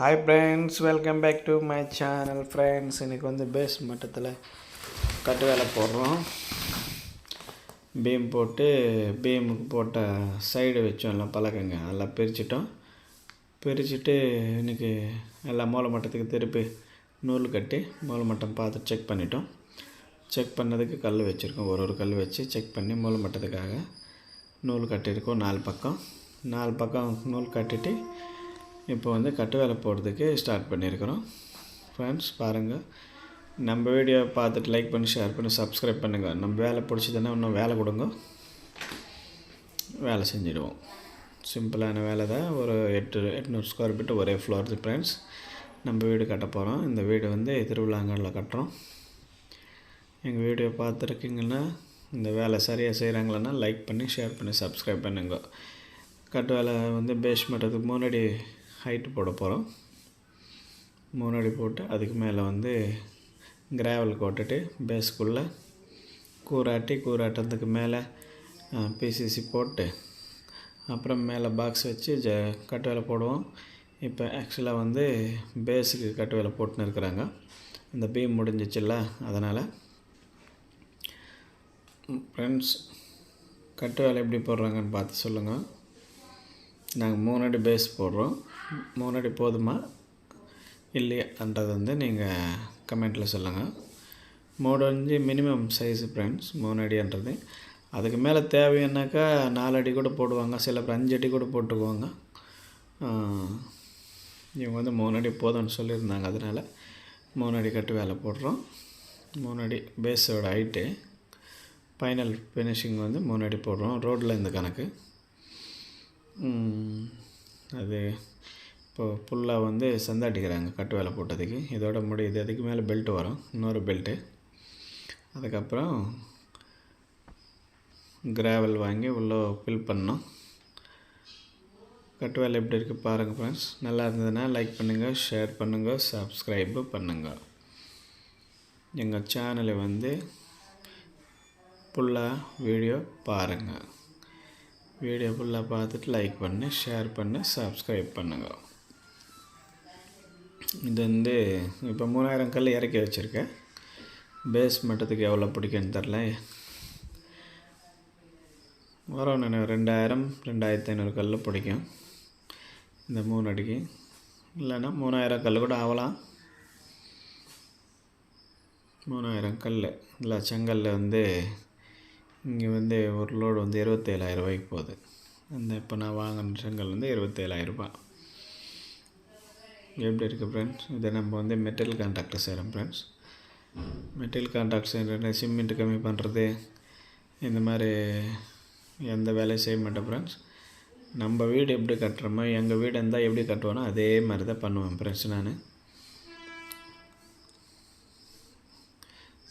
Hi friends welcome back to my channel friends இன்றைக்கி வந்து base மட்டத்தில் கட்டு வேலை போடுறோம். பீம் போட்டு பீமுக்கு போட்ட சைடு வச்சோம் எல்லாம் பழக்கங்க. எல்லாம் பிரிச்சிட்டோம். பிரிச்சுட்டு இன்றைக்கி எல்லாம் மூலை மட்டத்துக்கு திருப்பி நூல் கட்டி மூலை மட்டம் பார்த்து செக் பண்ணிட்டோம். செக் பண்ணதுக்கு கல் வச்சுருக்கோம். ஒரு ஒரு கல் வச்சு செக் பண்ணி மூலை மட்டத்துக்காக நூல் கட்டியிருக்கோம் நாலு பக்கம். நாலு பக்கம் நூல் கட்டிட்டு இப்போ வந்து கட்டு வேலை போடுறதுக்கு ஸ்டார்ட் பண்ணியிருக்கிறோம். ஃப்ரெண்ட்ஸ் பாருங்கள் நம்ம வீடியோ பார்த்துட்டு லைக் பண்ணி ஷேர் பண்ணி சப்ஸ்கிரைப் பண்ணுங்கள் நம்ம வேலை பிடிச்சதுன்னா இன்னும் வேலை கொடுங்க. வேலை செஞ்சுடுவோம். சிம்பிளான வேலை தான். ஒரு எட்டு எட்நூறு ஸ்கொயர் ஃபீட் ஒரே ஃப்ளோர் ஃப்ரெண்ட்ஸ் நம்ம வீடு கட்ட போகிறோம் இந்த வீடு வந்து திருவிழாங்கல்ல கட்டுறோம். எங்கள் வீடியோ பார்த்துருக்கீங்கன்னா இந்த வேலை சரியாக செய்கிறாங்களன்னா லைக் பண்ணி ஷேர் பண்ணி சப்ஸ்கிரைப் பண்ணுங்க. கட்டு வேலை வந்து பேஸ் பண்ணுறதுக்கு முன்னாடி ஹைட்டு போட போகிறோம் முன்னாடி போட்டு அதுக்கு மேலே வந்து கிராவல் கொட்டுட்டு பேஸ்க்குள்ளே கூராட்டி கூராட்டுறதுக்கு மேலே பிசிசி போட்டு அப்புறம் மேலே பாக்ஸ் வச்சு ஜ கட்டு வேலை போடுவோம். இப்போ ஆக்சுவலாக வந்து பேஸுக்கு கட்டுவேலை போட்டுன்னு இருக்கிறாங்க. இந்த பீம் முடிஞ்சிச்சுல்ல அதனால். ஃப்ரெண்ட்ஸ் கட்டு வேலை எப்படி போடுறாங்கன்னு பார்த்து சொல்லுங்கள் நாங்கள் மூணு அடி பேஸ் போடுறோம். மூணு அடி போதுமா? இல்லையான்றது வந்து நீங்கள் கமெண்ட்டில் சொல்லுங்கள் மூணு அஞ்சு மினிமம் சைஸு ஃப்ரெண்ட்ஸ் மூணு அடின்றது அதுக்கு மேலே தேவைன்னாக்கா நாலு அடி கூட போடுவாங்க. சில பேர் அஞ்சு அடி கூட போட்டுக்குவாங்க. இவங்க வந்து மூணு அடி போதும்னு சொல்லியிருந்தாங்க. அதனால் மூணு அடி கட்டு வேலை போடுறோம். மூணு அடி பேஸோட ஹைட்டு ஃபைனல் ஃபினிஷிங் வந்து மூணு அடி போடுறோம். ரோட்டில் இந்த கணக்கு. அது இப்போது ஃபுல்லாக வந்து சந்தாட்டிக்கிறாங்க கட்டு வேலை போட்டதுக்கு. இதோட முடியுது. அதுக்கு மேலே பெல்ட் வரும். இன்னொரு பெல்ட்டு அதுக்கப்புறம் கிராவல் வாங்கி உள்ளே ஃபில் பண்ணோம் கட்டு வேலை எப்படி இருக்குது பாருங்கள் ஃப்ரெண்ட்ஸ் நல்லா இருந்ததுன்னா லைக் பண்ணுங்கள் ஷேர் பண்ணுங்கள் சப்ஸ்கிரைபு பண்ணுங்கள் எங்கள் சேனலை வந்து ஃபுல்லாக வீடியோ பாருங்கள் வீடியோ ஃபுல்லாக பார்த்துட்டு லைக் பண்ணு ஷேர் பண்ணு சப்ஸ்கிரைப் பண்ணுங்க. இது வந்து இப்போ மூணாயிரம் கல் இறக்கி வச்சுருக்கேன். பேஸ் மட்டத்துக்கு எவ்வளோ பிடிக்குன்னு தெரில. வரும் நான் ரெண்டாயிரம் ரெண்டாயிரத்தி ஐநூறு கல் பிடிக்கும். இந்த மூணு அடிக்கு. இல்லைன்னா மூணாயிரம் கல் கூட ஆகலாம். மூணாயிரம் கல். இல்லை செங்கல்ல வந்து இங்கே வந்து ஒரு லோடு வந்து இருபத்தேழாயிரம் ரூபாய்க்கு போகுது. அந்த இப்போ நான் வாங்கின செங்கல் வந்து இருபத்தேழாயிரம் எப்படி இருக்குது ஃப்ரெண்ட்ஸ் இதை நம்ம வந்து மெட்டல் கான்ட்ராக்டர் செய்கிறோம் ஃப்ரெண்ட்ஸ் மெட்டல் கான்ட்ராக்ட் செய்கிற சிமெண்ட் கம்மி பண்ணுறது இந்த மாதிரி எந்த வேலையும் செய்ய மாட்டேன் ஃப்ரெண்ட்ஸ் நம்ம வீடு எப்படி கட்டுறோமோ எங்கள் வீடு இருந்தால் எப்படி கட்டுவோனோ அதே மாதிரி தான் பண்ணுவேன் ஃப்ரெண்ட்ஸ் நான்.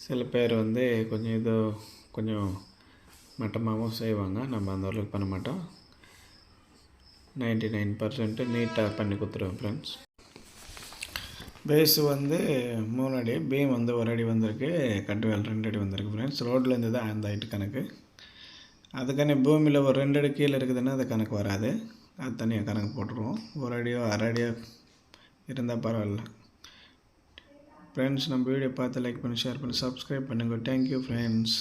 சில பேர் வந்து கொஞ்சம் இதோ கொஞ்சம் மட்டமாகவும் செய்வாங்க. நம்ம அந்த அளவுக்கு பண்ண மாட்டோம். நைன்டி நைன் பர்சன்ட்டு நீட்டாக பண்ணி கொடுத்துருவோம் ஃப்ரெண்ட்ஸ் பேஸு வந்து மூணு அடி பீம் வந்து ஒரு அடி வந்திருக்கு. கட்டு வேல் ரெண்டு அடி வந்திருக்கு ஃப்ரெண்ட்ஸ் ரோட்லேருந்து தான் அந்த ஹைட்டு கணக்கு. அதுக்கான பூமியில் ஒரு ரெண்டு அடி கீழே இருக்குதுன்னா அது கணக்கு வராது. அது தனியாக கணக்கு போட்டுருவோம். ஒரு அடியோ அரை அடியோ இருந்தால் பரவாயில்ல. ஃப்ரெண்ட்ஸ் நம்ம வீடியோ பார்த்து லைக் பண்ணி ஷேர் பண்ணி சப்ஸ்கிரைப் பண்ணுங்கள் தேங்க்யூ ஃப்ரெண்ட்ஸ்